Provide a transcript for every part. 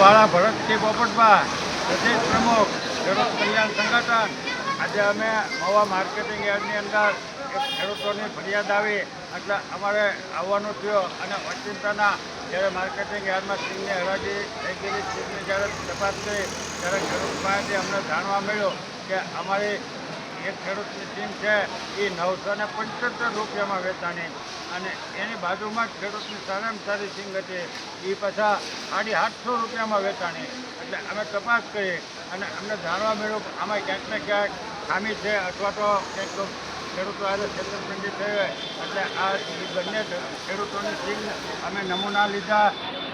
વાળા ભરતજી પોપટભા પ્રદેશ પ્રમુખ, ખેડૂત કલ્યાણ સંગઠન. આજે અમે મવા માર્કેટિંગ યાર્ડની અંદર એક ખેડૂતોની ફરિયાદ આવી. એટલે અમારે આવવાનું થયું અને ઓચિંતાના જ્યારે માર્કેટિંગ યાર્ડમાં સિંહની હરાજી થઈ ગયેલી સિંહની જ્યારે તપાસ કરી, ત્યારે ખેડૂત પાસેથી અમને જાણવા મળ્યું કે અમારી એક ખેડૂતની ટીમ છે, એ નવસો ને પંચોતેર રૂપિયામાં વેચાણી. અને એની બાજુમાં જ ખેડૂતની સારામાં સારી સિંગ હતી. એ પાછા સાડી આઠસો રૂપિયામાં વેચાણી. એટલે અમે તપાસ કરી અને અમને જાણવા મળ્યું કે આમાં ક્યાંક ને ક્યાંક ખામી છે અથવા તો ક્યાંક ખેડૂતો આજે છેતરપિંડી થઈ હોય. એટલે આ બંને ખેડૂતોની સિંગ અમે નમૂના લીધા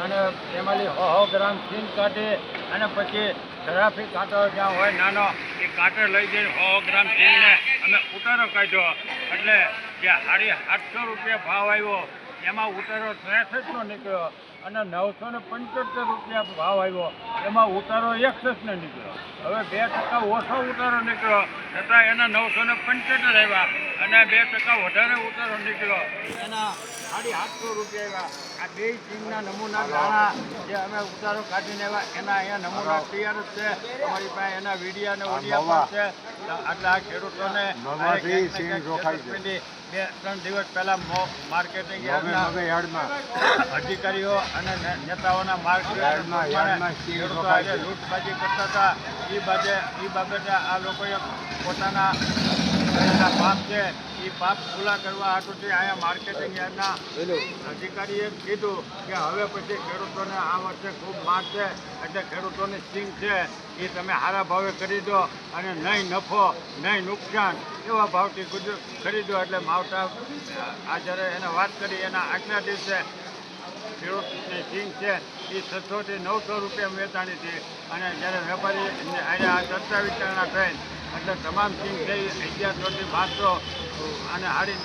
અને એમાંથી હો હો ગ્રામ સિંગ કાઢી અને પછી શરાફી કાંટો જ્યાં હોય નાનો, એ કાંટો લઈ જઈને સો ગ્રામ ચીનને અમે ઉતારો કાઢ્યો. એટલે જે સાડી આઠસો રૂપિયા ભાવ આવ્યો, એમાં ઉતારો ત્રેસઠનો નીકળ્યો. અને નવસો ને પંચોતેર રૂપિયા ભાવ આવ્યો. એમાં ઉતારો એકસઠને નીકળ્યો. હવે બે ટકા ઓછો ઉતારો નીકળ્યો. છતાં એના નવસો ને પંચોતેર આવ્યા અને બે ટકા વધારે ઉતારો નીકળ્યો. એના સાડી આઠસો રૂપિયા આવ્યા આ બે ચીનના નમૂના દાણા જે અમે ઉતારો કાઢીને આવ્યા એના અહીંયા નમૂના તૈયાર જ છે. અમારી પાસે એના વીડિયા અને ઓડિયા પણ છે. આટલા ખેડૂતોને બે ત્રણ દિવસ પહેલા માર્કેટિંગ અધિકારીઓ અને નેતાઓના માર્કેટ યાર્ડમાં માર્ગદર્શન સિંગ ખેડૂતો રોકાય આજે છે. લૂંટબાજી કરતા હતા એ બાબતે એ બાબતે આ લોકોએ પોતાના પાપ છે એ પાપ ખુલ્લા કરવા હાટુથી અહીંયા માર્કેટિંગ યાર્ડના અધિકારીએ કીધું કે હવે પછી ખેડૂતોને આ વર્ષે ખૂબ માર છે. એટલે ખેડૂતોની સ્કીમ છે. એ તમે સારા ભાવે કરી દો અને નહીં નફો નહીં નુકસાન એવા ભાવથી ખરીદો એટલે માવટા આ જ્યારે એને વાત કરી એના આગલા દિવસે ખેડૂતની સિંગ છે. એ છસોથી નવસો રૂપિયા વેચાણી હતી અને જ્યારે વેપારી અહીંયા ચર્ચા વિચારણા થઈ એટલે તમામ ટીમ થઈ અગિયારસોથી બારસો અને હાડી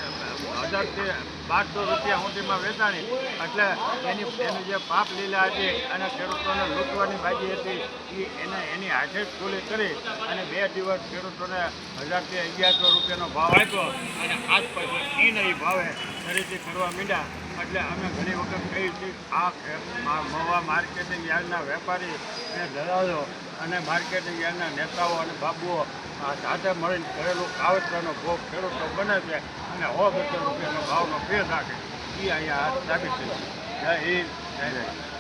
હજારથી બારસો રૂપિયા સુધીમાં વેચાણી. એટલે એની એની જે પાપ લીલા હતી અને ખેડૂતોને લૂંટવાની બાજી હતી એ એને એની હાથે જ કરી અને બે દિવસ ખેડૂતોને હજારથી અગિયારસો રૂપિયાનો ભાવ આપ્યો. અને આજ પછી એ નહીં ભાવે. ખરીદી કરવા માંડ્યા. એટલે અમે ઘણી વખત કહી છીએ, આ મવા માર્કેટિંગ યાર્ડના વેપારી અને દલાલો અને માર્કેટિંગ યાર્ડના નેતાઓ અને બાબુઓ આ સાથે મળીને કરેલું કાવતરાનો ભોગ ખેડૂતો બને છે અને સો બસો રૂપિયાનો ભાવનો ફેર રાખે. એ અહીંયા સાબિત છે જય હિન્દ, જય જય.